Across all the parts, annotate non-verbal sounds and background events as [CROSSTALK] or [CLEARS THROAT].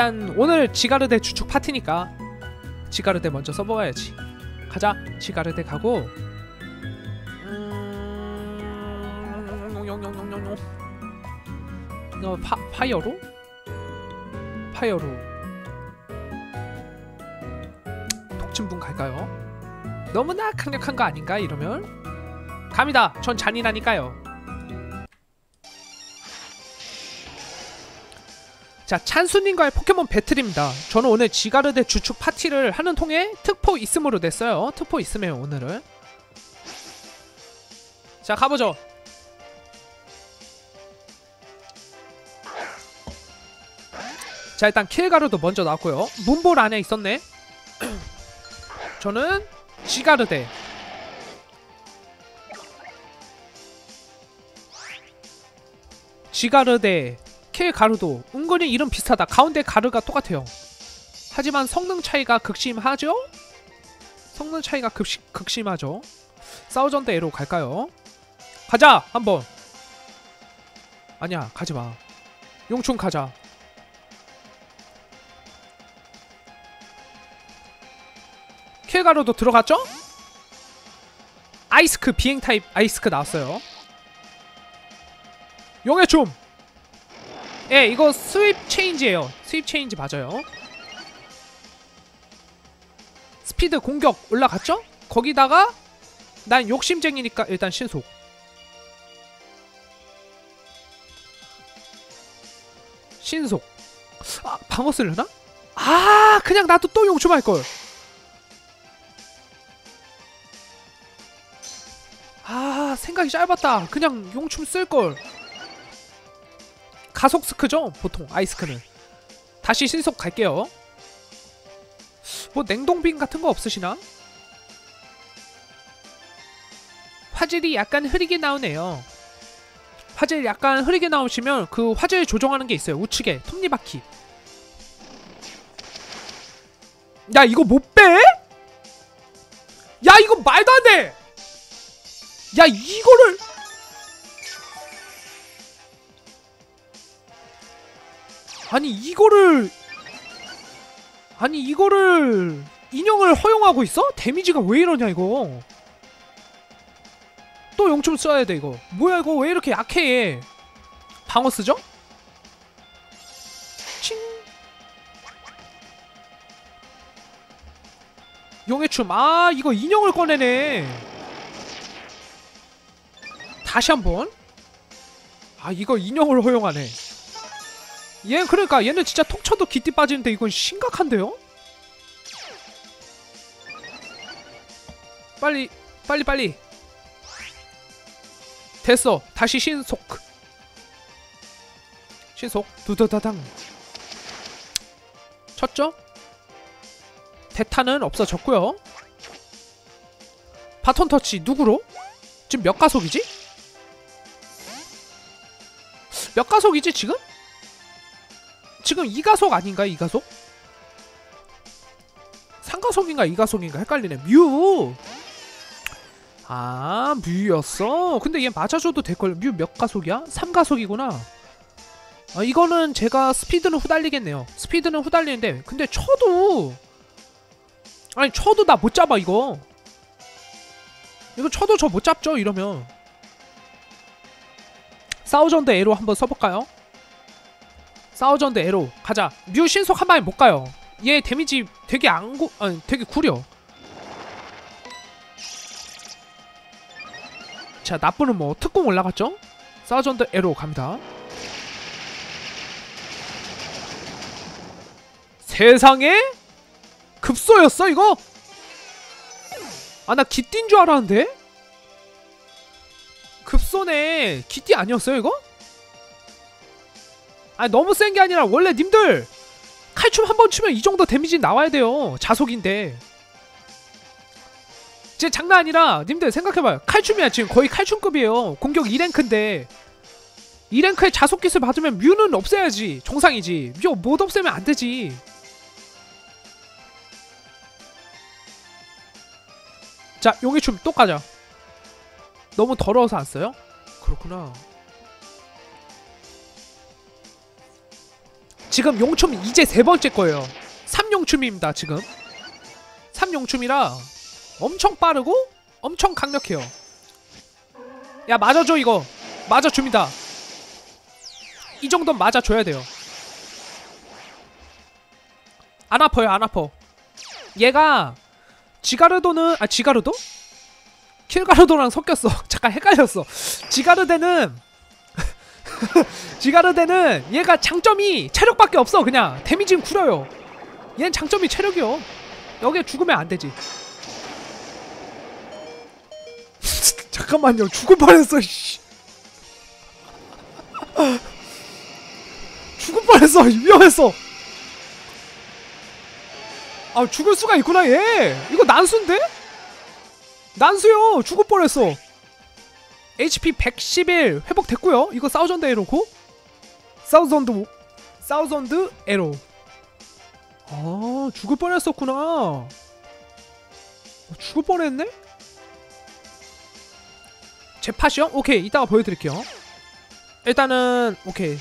일단 오늘 지가르대 주축 파티니까 지가르대 먼저 써먹어야지 가자 지가르대 가고 음... 용용용용용용. 이거 파, 파이어로? 파이어로 독침분 갈까요? 너무나 강력한 거 아닌가 이러면? 갑니다 전 잔인하니까요 자 찬수님과의 포켓몬 배틀입니다. 저는 오늘 지가르대 주축 파티를 하는 통에 특포 있음으로 냈어요. 특포 있음에요 오늘은. 자 가보죠. 자 일단 킬가루도 먼저 나왔고요. 문볼 안에 있었네. [CLEARS THROAT] 저는 지가르대. 지가르대 킬가루도 은근히 이름 비슷하다 가운데 가르가 똑같아요 하지만 성능 차이가 극심하죠? 성능 차이가 극시, 극심하죠 사우전드 에로 갈까요? 가자 한번 아니야 가지마 용충 가자 킬가루도 들어갔죠? 아이스크 비행 타입 아이스크 나왔어요. 용의 춤. 예, 이거 스윕 체인지예요. 스윕 체인지 맞아요. 스피드 공격 올라갔죠? 거기다가 난 욕심쟁이니까 일단 신속. 신속. 아, 방어 쓰려나? 아, 그냥 나도 또 용춤 할 걸. 아 생각이 짧았다 그냥 용춤 쓸 걸 가속 스크죠? 보통 아이스크는. 다시 신속 갈게요. 뭐 냉동빔 같은 거 없으시나? 화질이 약간 흐리게 나오네요. 화질 약간 흐리게 나오시면 그 화질 조정하는 게 있어요. 우측에. 톱니바퀴. 야 이거 못 빼? 야 이거 말도 안돼! 야 이거를 아니 이거를 아니 이거를 인형을 허용하고 있어? 데미지가 왜 이러냐 이거? 또 용춤 써야 돼 이거. 뭐야 이거? 왜 이렇게 약해 방어 쓰죠? 칭. 용의 춤 아 이거 인형을 꺼내네. 다시 한번. 아 이거 인형을 허용하네 얘 그러니까 얘는 진짜 톡 쳐도 기띠 빠지는데 이건 심각한데요? 빨리 빨리 빨리 됐어 다시 신속 신속 두두다당 쳤죠? 대타는 없어졌고요 바톤 터치 누구로? 지금 몇 가속이지? 몇 가속이지 지금? 지금 2가속 아닌가 2가속? 3가속인가 2가속인가 헷갈리네 뮤! 아 뮤였어? 근데 얘 맞아줘도 될걸 뮤 몇 가속이야? 3가속이구나 아 이거는 제가 스피드는 후달리겠네요 스피드는 후달리는데 근데 쳐도 아니 쳐도 나 못 잡아 이거 이거 쳐도 저 못 잡죠 이러면 사우전드 에로 한번 써볼까요? 사우전드 에로 가자 뮤 신속 한 방에 못 가요 얘 데미지 되게 안고 아니 되게 구려 자 나쁘는 뭐 특공 올라갔죠? 사우전드 에로 갑니다 세상에? 급소였어 이거? 아 나 기띠인 줄 알았는데? 급소네 기띠 아니었어요 이거? 아니 너무 센 게 아니라 원래 님들 칼춤 한번 치면 이 정도 데미지 나와야 돼요. 자속인데. 진짜 장난 아니라 님들 생각해봐요. 칼춤이야 지금 거의 칼춤급이에요. 공격 2랭크인데. 2랭크에 자속 기술 받으면 뮤는 없애야지. 정상이지. 뮤못 없애면 안 되지. 자 용의 춤 또 가자. 너무 더러워서 안 써요? 그렇구나 지금 용춤 이제 세 번째 거예요. 3용춤입니다, 지금. 3용춤이라 엄청 빠르고 엄청 강력해요. 야, 맞아줘, 이거. 맞아줍니다. 이 정도는 맞아줘야 돼요. 안 아파요, 안 아파. 얘가 지가르도는 아 지가르도? 킬가르도랑 섞였어. [LAUGHS] 잠깐 헷갈렸어. 지가르데는 [LAUGHS] 지가르데는 얘가 장점이 체력밖에 없어. 그냥 데미지는 구려요. 얘는 장점이 체력이요. 여기에 죽으면 안 되지. [LAUGHS] 잠깐만요. 죽을 뻔했어. 씨. [LAUGHS] 죽을 뻔했어. 위험했어. 아 죽을 수가 있구나 얘. 이거 난수인데? 난수요. 죽을 뻔했어. HP 111 회복됐고요. 이거 사우전드 에로고 사우전드 사우전드 에로. 아 죽을 뻔했었구나. 어, 죽을 뻔했네? 제 팟이요? 오케이 이따가 보여드릴게요. 일단은 오케이.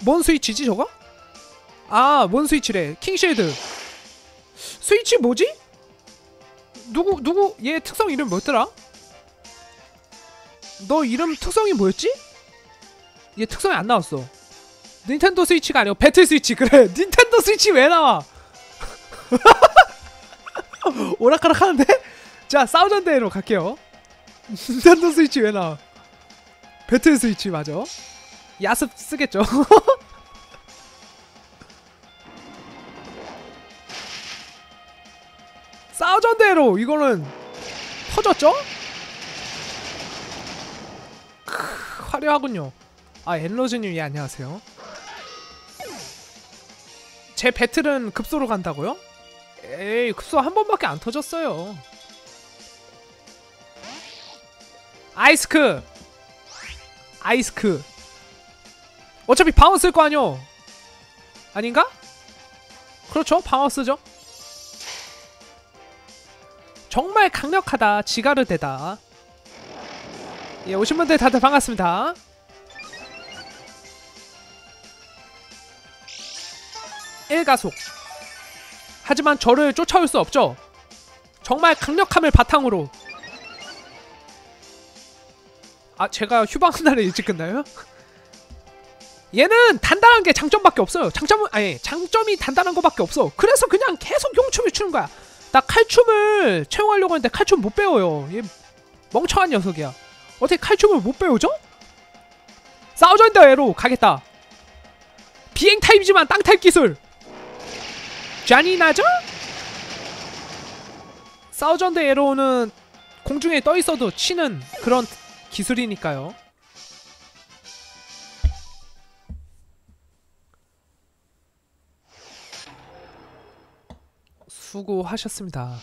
뭔 스위치지 저거? 아, 뭔 스위치래? 킹실드. 스위치 뭐지? 누구 누구 얘 특성 이름 뭐였더라? 너 이름 특성이 뭐였지? 얘 특성이 안 나왔어. 닌텐도 스위치가 아니고 배틀 스위치 그래. [LAUGHS] 닌텐도 스위치 왜 나와? [LAUGHS] 오락가락 하는데? 자, 사우전드로 갈게요. [LAUGHS] 닌텐도 스위치 왜 나와? 배틀 스위치 맞아. 야습 쓰겠죠. 사우전드로 이거는 터졌죠? 화려하군요. 아 엔로즈님 예 안녕하세요. 제 배틀은 급소로 간다고요? 에이 급소 한 번밖에 안 터졌어요. 아이스크 아이스크 어차피 방어 쓸 거 아니요 아닌가? 그렇죠 방어 쓰죠 정말 강력하다 지가르데다 예 오신 분들 다들 반갑습니다. 일가속. 하지만 저를 쫓아올 수 없죠. 정말 강력함을 바탕으로. 아 제가 휴방 날에 일찍 끝나요? 얘는 단단한 게 장점밖에 없어요. 장점은 아니 장점이 단단한 거밖에 없어. 그래서 그냥 계속 용춤을 추는 거야. 나 칼춤을 채용하려고 했는데 칼춤 못 배워요. 얘 멍청한 녀석이야. 어떻게 칼춤을 못 배우죠? 사우전드 에로 가겠다. 비행 타입이지만 땅 타입 기술. 잔인하죠? 사우전드 에로는 공중에 떠 있어도 치는 그런 기술이니까요. 수고하셨습니다.